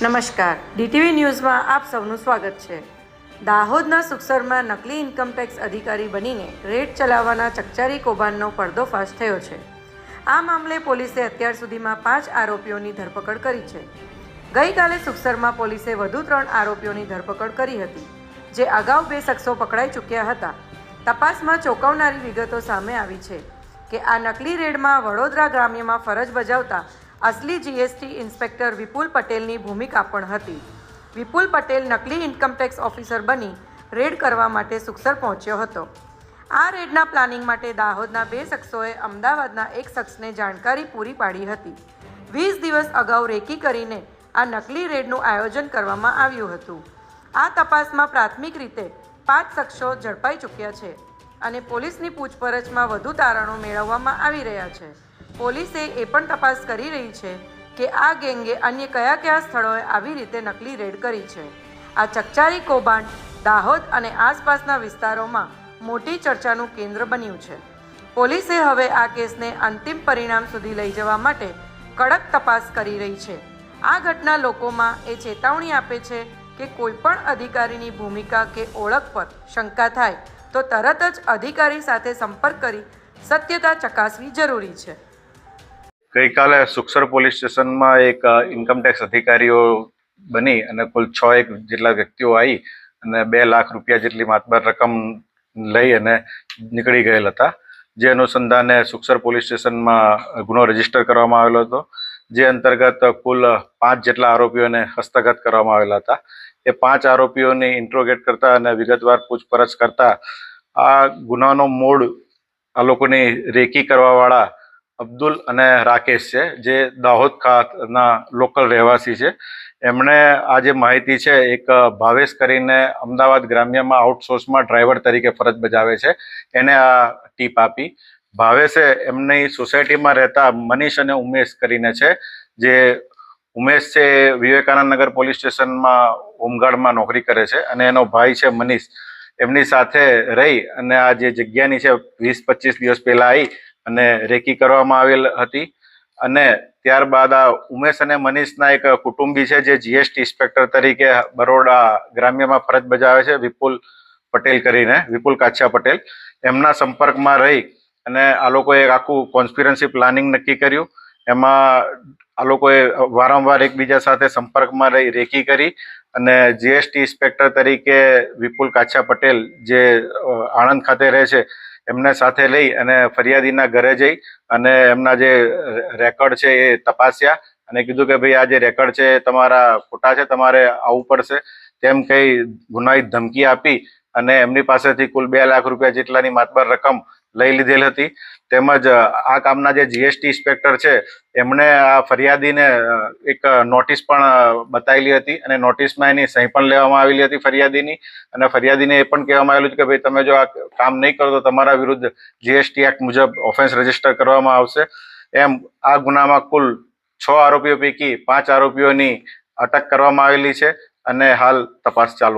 નમસ્કાર. ડીટીવી ન્યૂઝમાં આપ સૌનું સ્વાગત છે. દાહોદના સુખસરમાં નકલી ઇન્કમટેક્સ અધિકારી બનીને રેડ ચલાવવાના ચકચારી કૌભાંડનો પર્દોફાશ થયો છે. આ મામલે પોલીસે અત્યાર સુધીમાં પાંચ આરોપીઓની ધરપકડ કરી છે. ગઈકાલે સુખસરમાં પોલીસે વધુ ત્રણ આરોપીઓની ધરપકડ કરી હતી, જે અગાઉ બે શખ્સો પકડાઈ ચૂક્યા હતા. તપાસમાં ચોંકાવનારી વિગતો સામે આવી છે કે આ નકલી રેડમાં વડોદરા ગ્રામ્યમાં ફરજ બજાવતા અસલી જીએસટી ઇન્સ્પેક્ટર વિપુલ પટેલની ભૂમિકા પણ હતી. વિપુલ પટેલ નકલી ઇન્કમટેક્સ ઓફિસર બની, રેડ કરવા માટે સુખસર પહોંચ્યો હતો. આ રેડના પ્લાનિંગ માટે દાહોદના બે શખ્સોએ અમદાવાદના એક શખ્સને જાણકારી પૂરી પાડી હતી. વીસ દિવસ અગાઉ રેકી કરીને આ નકલી રેડનું આયોજન કરવામાં આવ્યું હતું. આ તપાસમાં પ્રાથમિક રીતે પાંચ શખ્સો ઝડપાઈ ચૂક્યા છે અને પોલીસની પૂછપરછમાં વધુ તારણો મેળવવામાં આવી રહ્યા છે. પોલીસે એ પણ તપાસ કરી રહી છે કે આ ગેંગે અન્ય કયા કયા સ્થળોએ આવી રીતે નકલી રેડ કરી છે. આ ચકચારી કૌભાંડ દાહોદ અને આસપાસના વિસ્તારોમાં મોટી ચર્ચાનું કેન્દ્ર બન્યું છે. પોલીસે હવે આ કેસને અંતિમ પરિણામ સુધી લઈ જવા માટે કડક તપાસ કરી રહી છે. આ ઘટના લોકોમાં એ ચેતવણી આપે છે કે કોઈ પણ અધિકારીની ભૂમિકા કે ઓળખ પર શંકા થાય તો તરત જ અધિકારી સાથે સંપર્ક કરી સત્યતા ચકાસવી જરૂરી છે. ગઈકાલે સુખસર પોલીસ સ્ટેશનમાં એક ઇન્કમટેક્સ અધિકારીઓ બની અને કુલ છ એક જેટલા વ્યક્તિઓ આવી અને બે લાખ રૂપિયા જેટલી માતબર રકમ લઈ અને નીકળી ગયેલ હતા. જે અનુસંધાને સુખસર પોલીસ સ્ટેશનમાં ગુનો રજિસ્ટર કરવામાં આવેલો હતો. જે અંતર્ગત કુલ પાંચ જેટલા આરોપીઓને હસ્તગત કરવામાં આવેલા હતા. એ પાંચ આરોપીઓની ઇન્ટ્રોગેટ કરતા અને વિગતવાર પૂછપરછ કરતા આ ગુનાનો મૂળ આ લોકોની રેકી કરવાવાળા અબ્દુલ અને રાકેશ છે, જે દાહોદ ખાતના લોકલ રહેવાસી છે. એમણે આ જે માહિતી છે, એક ભાવેશ કરીને અમદાવાદ ગ્રામ્યમાં આઉટસોર્સમાં ડ્રાઈવર તરીકે ફરજ બજાવે છે. એને આ ટીપ આપી. ભાવેશે એમની સોસાયટીમાં રહેતા મનીષ અને ઉમેશ કરીને છે, જે ઉમેશ છે વિવેકાનંદ નગર પોલીસ સ્ટેશનમાં હોમગાર્ડમાં નોકરી કરે છે અને એનો ભાઈ છે મનીષ. એમની સાથે રહી અને આ જે જગ્યાની છે, વીસ પચીસ દિવસ પહેલાં આવી અને રેકી કરવામાં આવેલ હતી. અને ત્યારબાદ આ ઉમેશ અને મનીષના એક કુટુંબી છે જે જીએસટી ઇન્સ્પેક્ટર તરીકે બરોડા ગ્રામ્યમાં ફરજ બજાવે છે, વિપુલ પટેલ કરીને, વિપુલ કાછા પટેલ. એમના સંપર્કમાં રહી અને આ લોકોએ આખું કોન્સ્પિરન્સી પ્લાનિંગ નક્કી કર્યું. એમાં આ લોકોએ વારંવાર એકબીજા સાથે સંપર્કમાં રહી, રેકી કરી અને જીએસટી ઇન્સ્પેક્ટર તરીકે વિપુલ કાછા પટેલ જે આણંદ ખાતે રહે છે એમને સાથે લઈ અને ફરિયાદીના ઘરે જઈ અને એમના જે રેકોર્ડ છે એ તપાસ્યા અને કીધું કે ભાઈ આ જે રેકોર્ડ છે તમારા ખોટા છે, તમારે આવવું પડશે. તેમ કઈ ગુનાહિત ધમકી આપી અને એમની પાસેથી કુલ બે લાખ રૂપિયા જેટલાની માતબર રકમ લઈ લીધેલ હતી. તેમજ આ કામના જે જીએસટી ઇન્સ્પેક્ટર છે, એમણે આ ફરિયાદીને એક નોટિસ પણ બતાવેલી હતી અને નોટિસમાં એની સહી પણ લેવામાં આવેલી હતી ફરિયાદીની. અને ફરિયાદીને એ પણ કહેવામાં આવેલું કે ભાઈ, તમે જો આ કામ નહીં કરો તો તમારા વિરુદ્ધ જીએસટી એક્ટ મુજબ ઓફેન્સ રજિસ્ટર કરવામાં આવશે. એમ, આ ગુનામાં કુલ છ આરોપીઓ પૈકી પાંચ આરોપીઓની અટક કરવામાં આવેલી છે અને હાલ તપાસ ચાલુ.